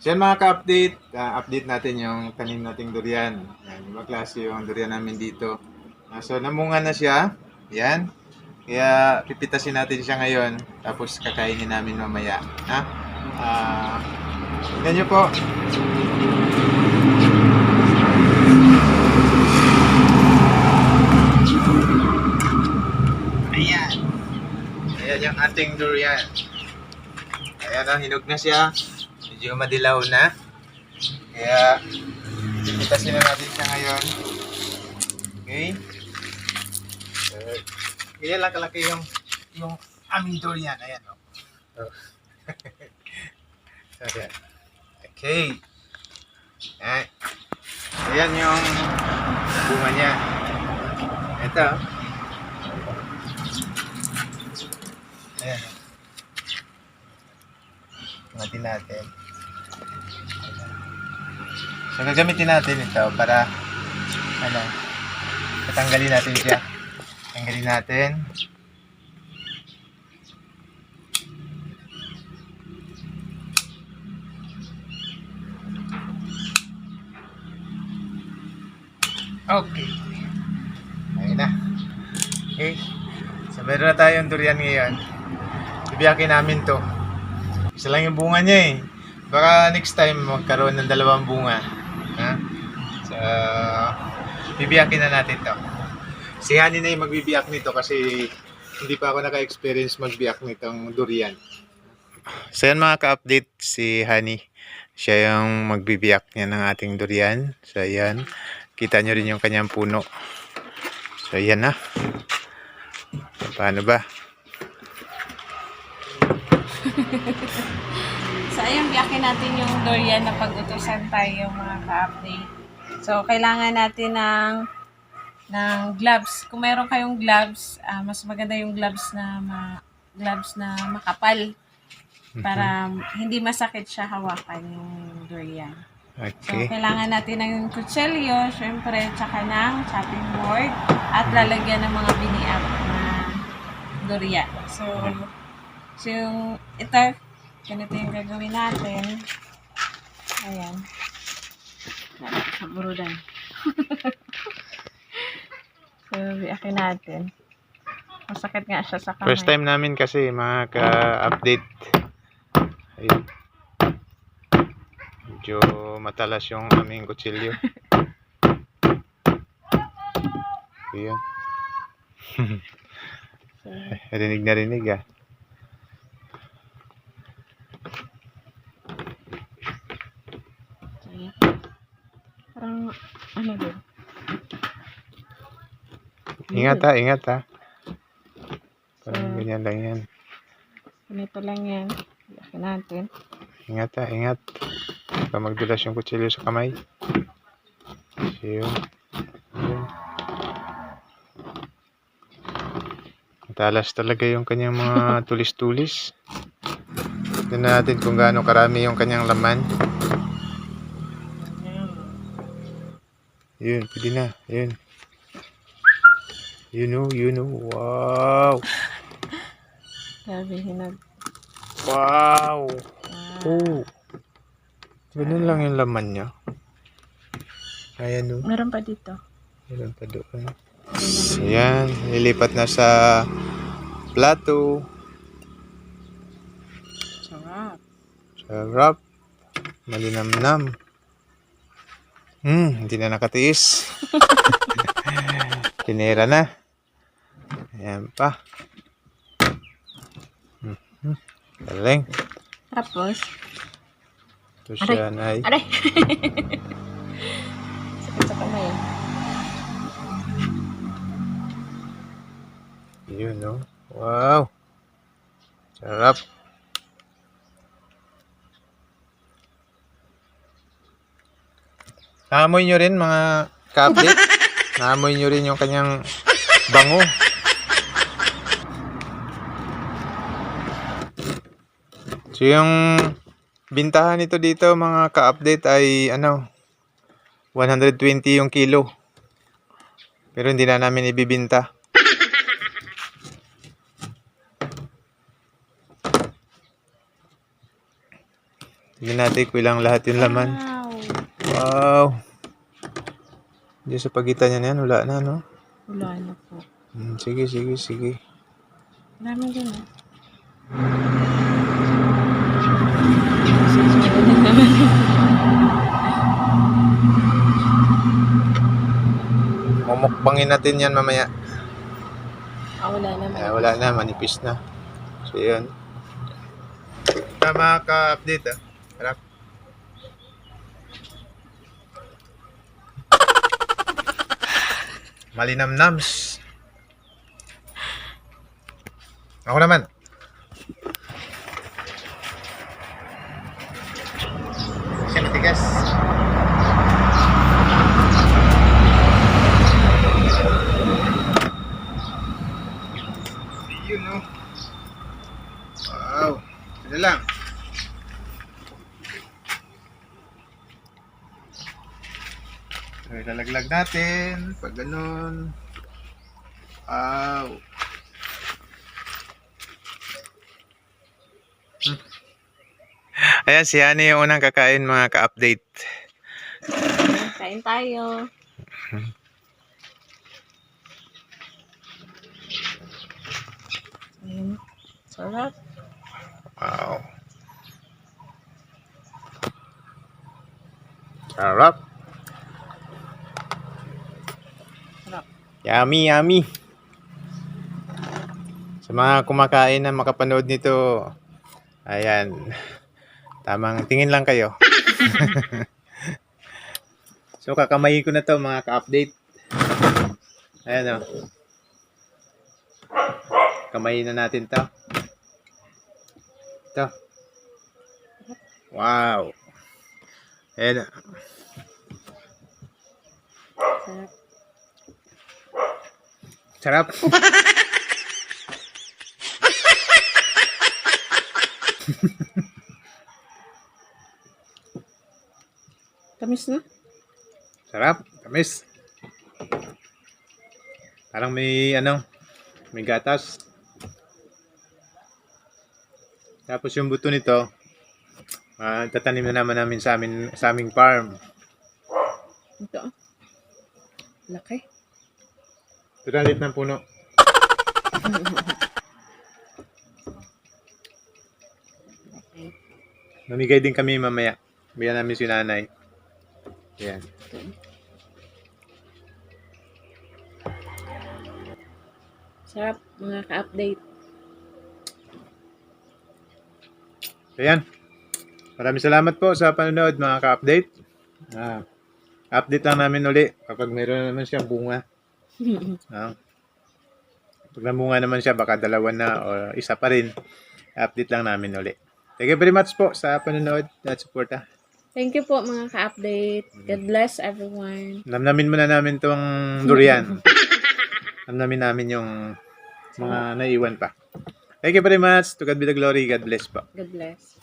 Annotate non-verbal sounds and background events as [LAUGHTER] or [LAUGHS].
So yan mga ka-update, ah, update natin yung tanim nating durian. Yan, yung klase yung durian namin dito. Ah, so namunga na siya. Yan. Kaya pipitasin natin siya ngayon. Tapos kakainin namin mamaya. Ha? Ah, tingnan nyo po. Ayan. Ayan yung ating durian. Ayan o, hinog na siya. Medyo madilaw na. Kaya, pipitasin na natin siya ngayon. Okay? So, ganyan lang kalaki yung, yung aming durian. Ayan o. Oh. [LAUGHS] ayan. Okay. Ayan. Ayan yung bunga niya. Ito. Ayan. Natin natin. So, gagamitin natin ito para ano, tatanggalin natin siya. Tanggalin natin. Okay. Ayun na. Okay. So, meron na tayong durian ngayon. Bibiyakin namin to. Isa lang yung bunga niya eh. Baka next time magkaroon ng dalawang bunga. Ha? So, bibiyakin na natin to. Si Hani na yung magbibiyak nito kasi hindi pa ako naka-experience magbiyak nitong durian. So yan mga ka-update si Hani. Siya yung magbibiyak niya ng ating durian. So yan. Kita nyo rin yung kanyang puno. So yan na. Paano ba? [LAUGHS] So, ayun, biyakin natin yung durian na pag-utusan tayo mga ka-update. So, kailangan natin ng ng gloves. Kung meron kayong gloves, ah, mas maganda yung gloves na ma, gloves na makapal para hindi masakit siya hawakan yung durian. So, Okay. kailangan natin ng kutsilyo, syempre, tsaka ng chopping board, at lalagyan ng mga biniap na durian. So, so yung, ito, ganito yung gagawin natin. Ayan. Sa burudan. so, [LAUGHS] biakin natin. Masakit nga siya sa kamay. First time namin kasi mga ka-update. Ayun. Medyo matalas yung aming kutsilyo. [LAUGHS] Ayun. [LAUGHS] Rinig na rinig ah. ayan. Parang, ano din. Ingat ha, ingat ha. Parang So- ganyan lang yan. Ganito lang yan. Biakin natin. Ingat ha, ingat. Baka magdulas yung kutsilyo sa kamay. So, yun. Yun. Matalas talaga yung kanyang mga [LAUGHS] tulis-tulis. Tignan natin kung gaano karami yung kanyang laman. Yun, pwede na. Yun. You know, you know. Wow. Grabe, hinag. Wow. Ah, Oh. Ganun lang yung laman niya. Ayan o. Meron pa dito. Meron pa doon. Ayan. Lilipat na sa plato. Sarap. Sarap. Malinamnam. Hmm, hindi na nakatiis. [LAUGHS] Tinira na. Ayan pa. Mhm. Galing. Tapos, Ito siya ay. aray! [LAUGHS] Sakit sa kamay. Yun, no? Wow. Sarap. Naamoy nyo rin mga ka-update. [LAUGHS] Naamoy nyo rin yung kanyang bango. So yung bintahan nito dito mga ka-update ay ano 120 yung kilo. Pero hindi na namin ibibinta. Tingnan natin kung ilang lahat yung laman. Wow. Wow. Diyan sa pagitan niya na yan, wala na, no? Wala na po. Hmm, sige, sige, sige. Marami din ah. [LAUGHS] Mumukbangin natin yan mamaya. Ah, wala naman. Ay, wala na, manipis na. So, yun. Tama ka-update, ah. Harap. Malinamnams. Ako naman. Siya matigas. Yun, no? Wow. Ito lang. So, ilalaglag natin. Pag ganun. Wow. Hmm. Ayan, si Hani yung unang kakain mga ka-update. Kain tayo. Ayun. Sarap. Wow. Sarap. Yummy, yummy. Sa mga kumakain na makapanood nito, ayan, tamang tingin lang kayo. [LAUGHS] so, kakamayin ko na to mga ka-update. Ayan o. Kamayin na natin to. Ito. Wow. Ayan. Sarap. Sarap. Tamis na? Sarap. Tamis. Parang may ano, may gatas. Tapos yung buto nito, ah, tatanim na naman namin sa amin sa aming farm. Ito ah. Laki. Tutalit ng puno. Okay. Mamigay din kami mamaya. Bigyan namin si nanay. Yan. Sarap mga ka-update. So yan. Maraming salamat po sa panonood mga ka-update. Ah, update lang namin uli kapag mayroon na naman siyang bunga. [LAUGHS] Ah. Pag namunga naman siya, baka dalawa na o isa pa rin. Update lang namin uli. Thank you very much po sa panonood at suporta. Thank you po mga ka-update. God bless everyone. Namnamin muna namin tong durian. [LAUGHS] Namnamin namin yung mga naiwan pa. Thank you very much. To God be the glory. God bless po. God bless.